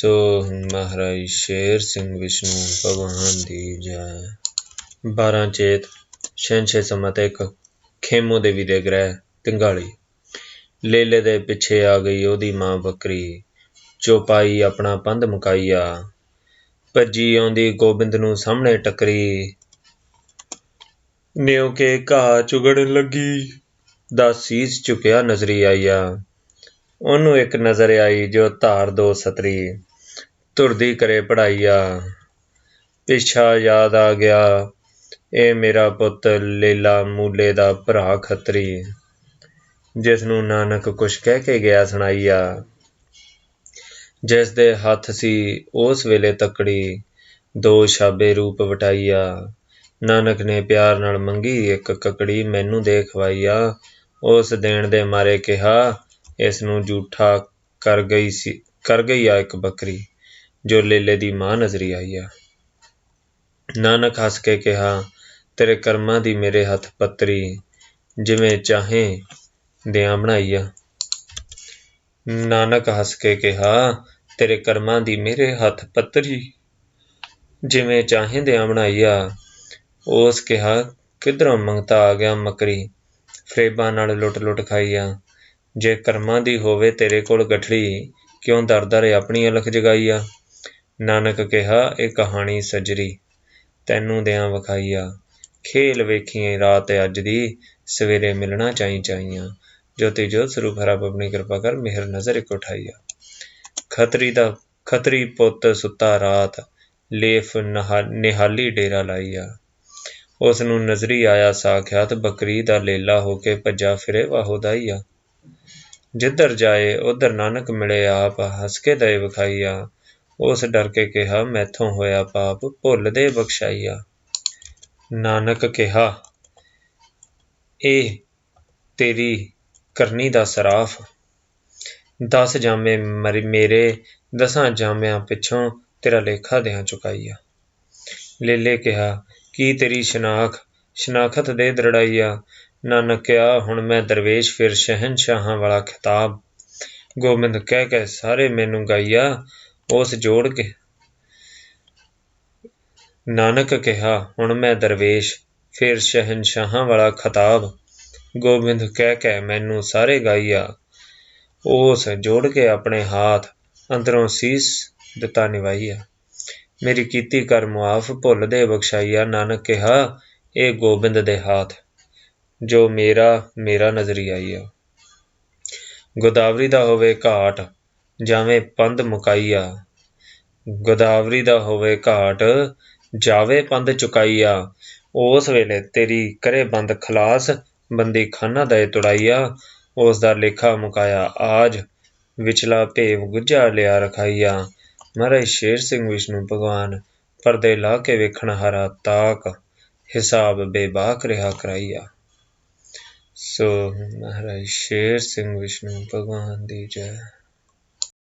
ਸੋ ਮਹਾਰਾਜ ਸ਼ੇਰ ਸਿੰਘ ਵਿਸ਼ਨੂੰ ਭਗਵਾਨ ਦੀ ਜੈ। 12 ਚੇਤ, ਛੇ ਸਮਤ ਇੱਕ ਖੇਮੋ ਦੇਵੀ ਦੇ ਗ੍ਰਹਿ ਤਿੰਗਾਲੀ। ਲੇਲੇ ਦੇ ਪਿੱਛੇ ਆ ਗਈ ਉਹਦੀ ਮਾਂ ਬੱਕਰੀ। ਚੋਪਾਈ ਆਪਣਾ ਪੰਧ ਮੁਕਾਈਆ ਭੱਜੀ ਆਉਂਦੀ ਗੋਬਿੰਦ ਨੂੰ ਸਾਹਮਣੇ ਟੱਕਰੀ। ਨਿਉ ਕੇ ਘਾਹ ਚੁਗਣ ਲੱਗੀ। ਦਾ ਸੀਸ ਝੁਕਿਆ ਨਜ਼ਰੀ ਆਈਆ ਉਹਨੂੰ ਇੱਕ ਨਜ਼ਰ ਆਈ ਜੋ ਧਾਰ ਦੋ ਸਤਰੀ। ਤੁਰਦੀ ਕਰੇ ਪੜਾਈਆ, ਪਿਛਾ ਯਾਦ ਆ ਗਿਆ, ਇਹ ਮੇਰਾ ਪੁੱਤ ਲੇਲਾ ਮੂਲੇ ਦਾ ਭਰਾ ਖੱਤਰੀ। ਜਿਸ ਨੂੰ ਨਾਨਕ ਕੁਛ ਕਹਿ ਕੇ ਗਿਆ ਸੁਣਾਈਆ ਜਿਸ ਦੇ ਹੱਥ ਸੀ ਉਸ ਵੇਲੇ ਤੱਕੜੀ, ਦੋ ਛਾਬੇ ਰੂਪ ਵਟਾਈਆ। ਨਾਨਕ ਨੇ ਪਿਆਰ ਨਾਲ ਮੰਗੀ, ਇੱਕ ਕਕੜੀ ਮੈਨੂੰ ਦੇ ਖਵਾਈਆ। ਉਸ ਦੇਣ ਦੇ ਮਾਰੇ ਕਿਹਾ, ਇਸ ਨੂੰ ਝੂਠਾ ਕਰ ਗਈ ਸੀ, ਕਰ ਗਈ ਆ ਇੱਕ ਬੱਕਰੀ। ਜੋ ਲੇਲੇ ਦੀ ਮਾਂ ਨਜ਼ਰੀ ਆਈ ਆ। ਨਾਨਕ ਹੱਸ ਕੇ ਕਿਹਾ, ਤੇਰੇ ਕਰਮਾਂ ਦੀ ਮੇਰੇ ਹੱਥ ਪੱਤਰੀ, ਜਿਵੇਂ ਚਾਹੇ ਦਿਆਂ ਬਣਾਈ ਆ। ਨਾਨਕ ਹੱਸ ਕੇ ਕਿਹਾ, ਤੇਰੇ ਕਰਮਾਂ ਦੀ ਮੇਰੇ ਹੱਥ ਪੱਤਰੀ, ਜਿਵੇਂ ਚਾਹੇ ਦਿਆਂ ਬਣਾਈ ਆ। ਉਸ ਕਿਹਾ, ਕਿਧਰੋਂ ਮੰਗਤਾ ਆ ਗਿਆ ਮਕਰੀ? ਫਰੇਬਾਂ ਨਾਲ ਲੁੱਟ ਲੁੱਟ ਖਾਈ ਆ। ਜੇ ਕਰਮਾਂ ਦੀ ਹੋਵੇ ਤੇਰੇ ਕੋਲ ਗਠੜੀ, ਕਿਉਂ ਦਰ-ਦਰ ਆਪਣੀ ਅਲਖ ਜਗਾਈ ਨਾਨਕ ਕਿਹਾ, ਇਹ ਕਹਾਣੀ ਸਜਰੀ, ਤੈਨੂੰ ਦਿਆਂ ਵਿਖਾਈਆ। ਖੇਲ ਵੇਖੀਏ ਰਾਤ ਅੱਜ ਦੀ, ਸਵੇਰੇ ਮਿਲਣਾ ਚਾਹੀ ਚਾਹੀਆਂ ਜੋਤੀ ਜੋਤ ਸਰੂਪ ਰੱਬ ਆਪਣੀ ਕਿਰਪਾ ਕਰ ਮਿਹਰ ਨਜ਼ਰ ਇਕ ਉਠਾਈਆ। ਖਤਰੀ ਦਾ, ਖਤਰੀ ਪੁੱਤ ਸੁੱਤਾ ਰਾਤ, ਲੇਫ ਨਿਹਾਲੀ ਡੇਰਾ ਲਾਈਆ। ਉਸ ਨੂੰ ਨਜ਼ਰੀ ਆਇਆ ਸਾਖਿਆਤ, ਬੱਕਰੀ ਦਾ ਲੇਲਾ ਹੋ ਕੇ ਭੱਜਾ ਫਿਰੇ ਵਾਹੋਦਾਈਆ ਜਿੱਧਰ ਜਾਏ, ਉਧਰ ਨਾਨਕ ਮਿਲੇ ਆਪ, ਹੱਸ ਕੇ ਦੇ ਵਿਖਾਈਆ। ਉਸ ਡਰ ਕੇ ਕਿਹਾ, ਮੈਥੋਂ ਹੋਇਆ ਪਾਪ, ਭੁੱਲ ਦੇ ਬਖਸ਼ਾਈਆ। ਨਾਨਕ ਕਿਹਾ, ਇਹ ਤੇਰੀ ਕਰਨੀ ਦਾ ਸਰਾਫ। ਦਸ ਜਾਮੇ ਮੇਰੇ ਦਸਾਂ ਜਾਮਿਆਂ ਪਿੱਛੋਂ ਤੇਰਾ ਲੇਖਾ ਦਿਆਂ ਚੁਕਾਈਆ। ਲੇਲੇ ਕਿਹਾ, ਕੀ ਤੇਰੀ ਸ਼ਨਾਖ, ਸ਼ਨਾਖਤ ਦੇ ਦਰੜਾਈਆ? ਨਾਨਕ ਕਿਹਾ, ਹੁਣ ਮੈਂ ਦਰਵੇਸ਼, ਫਿਰ ਸ਼ਹਿਨਸ਼ਾਹਾਂ ਵਾਲਾ ਖਿਤਾਬ। ਗੋਬਿੰਦ ਕਹਿ ਕੇ ਸਾਰੇ ਮੈਨੂੰ ਗਾਈਆ ਉਸ ਜੋੜ ਕੇ। ਨਾਨਕ ਕਿਹਾ, ਹੁਣ ਮੈਂ ਦਰਵੇਸ਼, ਫਿਰ ਸ਼ਹਿਨਸ਼ਾਹਾਂ ਵਾਲਾ ਖਿਤਾਬ। ਗੋਬਿੰਦ ਕਹਿ ਕੇ ਮੈਨੂੰ ਸਾਰੇ ਗਾਈਆ ਉਸ ਜੋੜ ਕੇ ਆਪਣੇ ਹੱਥ ਅੰਦਰੋਂ ਸੀਸ ਦਿੱਤਾ ਨਿਵਾਈਆ ਮੇਰੀ ਕੀਤੀ ਕਰ ਮੁਆਫ ਭੁੱਲ ਦੇ ਬਖਸ਼ਾਈਆ ਨਾਨਕ ਕਿਹਾ, ਇਹ ਗੋਬਿੰਦ ਦੇ ਹੱਥ, ਜੋ ਮੇਰਾ ਮੇਰਾ ਨਜ਼ਰੀ ਗੋਦਾਵਰੀ ਦਾ ਹੋਵੇ ਘਾਟ ਜਾਵੇਂ ਪੰਧ ਮੁਕਾਈਆ, ਗੋਦਾਵਰੀ ਦਾ ਹੋਵੇ ਘਾਟ, ਜਾਵੇ ਪੰਧ ਚੁਕਾਈਆ, ਉਸ ਵੇਲੇ ਤੇਰੀ ਕਰੇ ਬੰਦ ਖਲਾਸ ਬੰਦੀ ਖਾਨਾ ਦੇ ਤੁੜਾਈਆ, ਉਸ ਦਾ ਲੇਖਾ ਮੁਕਾਇਆ, ਆਜ ਵਿਚਲਾ ਭੇਵ ਗੁੱਜਾ ਲਿਆ ਰਖਾਈਆ। ਮਹਾਰਾਜ ਸ਼ੇਰ ਸਿੰਘ ਵਿਸ਼ਨੂੰ ਭਗਵਾਨ, ਪਰਦੇ ਲਾ ਕੇ ਵੇਖਣ ਹਰਾ ਤਾਕ, ਹਿਸਾਬ ਬੇਬਾਕ ਰਿਹਾ ਕਰਾਈਆ। ਸੋ ਮਹਾਰਾਜ ਸ਼ੇਰ ਸਿੰਘ ਵਿਸ਼ਨੂੰ ਭਗਵਾਨ ਦੀ ਜੈ।